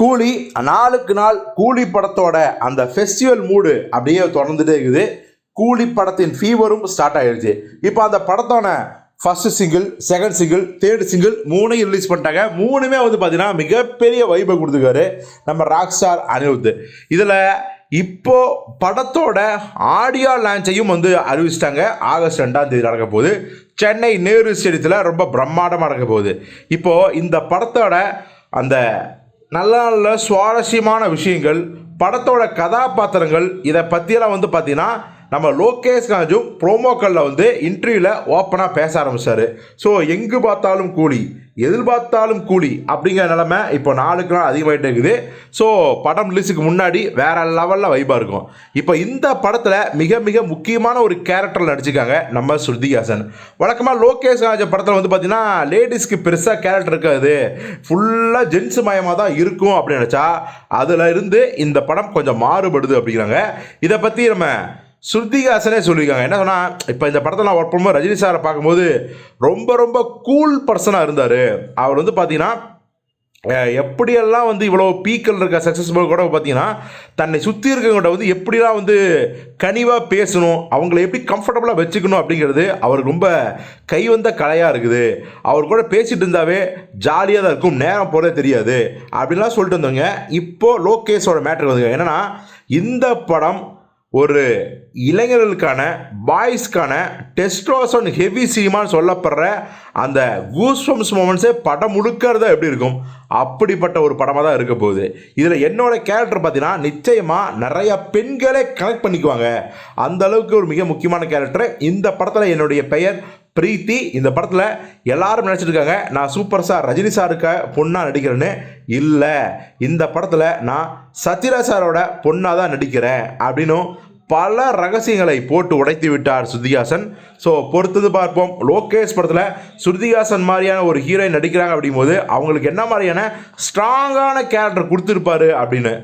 கூலி நாளுக்கு நாள் கூலி படத்தோட அந்த ஃபெஸ்டிவல் மூடு அப்படியே தொடர்ந்துட்டே இருக்குது. கூலி படத்தின் ஃபீவரும் ஸ்டார்ட் ஆயிடுச்சு இப்போ அந்த படத்தோட first single second single third single மூணையும் ரிலீஸ் பண்ணிட்டாங்க. மூணுமே வந்து பார்த்தீங்கன்னா மிகப்பெரிய வைப்பை கொடுத்துருக்காரு நம்ம ராக் ஸ்டார் அனிருத். இதில் இப்போ படத்தோட ஆடியோ லான்ச்சையும் வந்து அறிவிச்சிட்டாங்க. ஆகஸ்ட் ரெண்டாம் தேதி நடக்க போகுது. சென்னை நேரு ஸ்டேடியத்தில் ரொம்ப பிரம்மாண்டமாக நடக்க போகுது. இப்போது இந்த படத்தோட அந்த நல்ல நல்ல சுவாரஸ்யமான விஷயங்கள் படத்தோட கதாபாத்திரங்கள் இதை பற்றியெல்லாம் வந்து பார்த்தீங்கன்னா நம்ம லோகேஷ் ராஜும் ப்ரோமோக்களில் வந்து இன்டர்வியூவில் ஓப்பனாக பேச ஆரம்பிச்சாரு. ஸோ எங்கு பார்த்தாலும் கூலி எதிர்பார்த்தாலும் கூலி அப்படிங்கிற நிலமை இப்போ நாளுக்கு நாள் அதிகமாகிட்டே இருக்குது. ஸோ படம் ரிலீஸுக்கு முன்னாடி வேறு லெவலில் வைப்பாக இருக்கும். இப்போ இந்த படத்தில் மிக மிக முக்கியமான ஒரு கேரக்டரில் நடிச்சிருக்காங்க நம்ம ஸ்ருதிஹாசன். வழக்கமாக லோகேஷ் ராஜ படத்தில் வந்து பார்த்திங்கன்னா லேடிஸ்க்கு பெருசாக கேரக்டர் இருக்காது. ஃபுல்லாக ஜென்ஸ் மயமாக தான் இருக்கும் அப்படின்னு நினச்சா அதில் இருந்து இந்த படம் கொஞ்சம் மாறுபடுது அப்படிங்கிறாங்க. இதை பற்றி நம்ம ஸ்ருதிஹாசனே சொல்லியிருக்காங்க. என்ன சொன்னால் இப்போ இந்த படத்தில் நான் ஒர்க் பண்ணும்போது ரஜினி சாரை பார்க்கும்போது ரொம்ப ரொம்ப கூல் பர்சனாக இருந்தார். அவர் வந்து பார்த்தீங்கன்னா எப்படியெல்லாம் வந்து இவ்வளோ பீக்கல் இருக்க சக்ஸஸ்ஃபுல் கூட பார்த்தீங்கன்னா தன்னை சுற்றி இருக்கவங்கள்ட்ட வந்து எப்படிலாம் வந்து கனிவாக பேசணும் அவங்கள எப்படி கம்ஃபர்டபுளாக வச்சுக்கணும் அப்படிங்கிறது அவருக்கு ரொம்ப கைவந்த கலையாக இருக்குது. அவர் கூட பேசிகிட்டு இருந்தாவே ஜாலியாக தான் இருக்கும் நேரம் போகிறதே தெரியாது. அப்படின்லாம் சொல்லிட்டு இருந்தவங்க இப்போது லோகேஷோட மேட்ரு வந்துங்க என்னென்னா இந்த படம் ஒரு இளைஞர்களுக்கான பாய்ஸ்க்கான டெஸ்ட்ரோசன் ஹெவி சினிமான்னு சொல்லப்படுற அந்த கூஸ்வம்ஸ் மூமெண்ட்ஸே படம் முழுக்கிறதா எப்படி இருக்கும்? அப்படிப்பட்ட ஒரு படமாக தான் இருக்க போகுது. இதில் என்னோட கேரக்டர் பார்த்தீங்கன்னா நிச்சயமாக நிறைய பெண்களே கனெக்ட் பண்ணிக்குவாங்க. அந்த அளவுக்கு ஒரு மிக முக்கியமான கேரக்டர் இந்த படத்தில் என்னுடைய பெயர் பிரீத்தி இந்த படத்தில் எல்லாரும் நினச்சிருக்காங்க நான் சூப்பர் ஸ்டார் ரஜினி சாருக்கு பொண்ணாக நடிக்கிறேன்னு. இல்லை இந்த படத்தில் நான் சத்யராஜ் சாரோட பொண்ணாக தான் நடிக்கிறேன் அப்படின்னும் பல ரகசியங்களை போட்டு உடைத்து விட்டார் ஸ்ருதிஹாசன். ஸோ பொறுத்தது பார்ப்போம். லோகேஷ் படத்தில் ஸ்ருதிஹாசன் மாதிரியான ஒரு ஹீரோயின் நடிக்கிறாங்க அப்படிங்கும்போது அவங்களுக்கு என்ன மாதிரியான ஸ்ட்ராங்கான கேரக்டர் கொடுத்துருப்பாரு அப்படின்னு.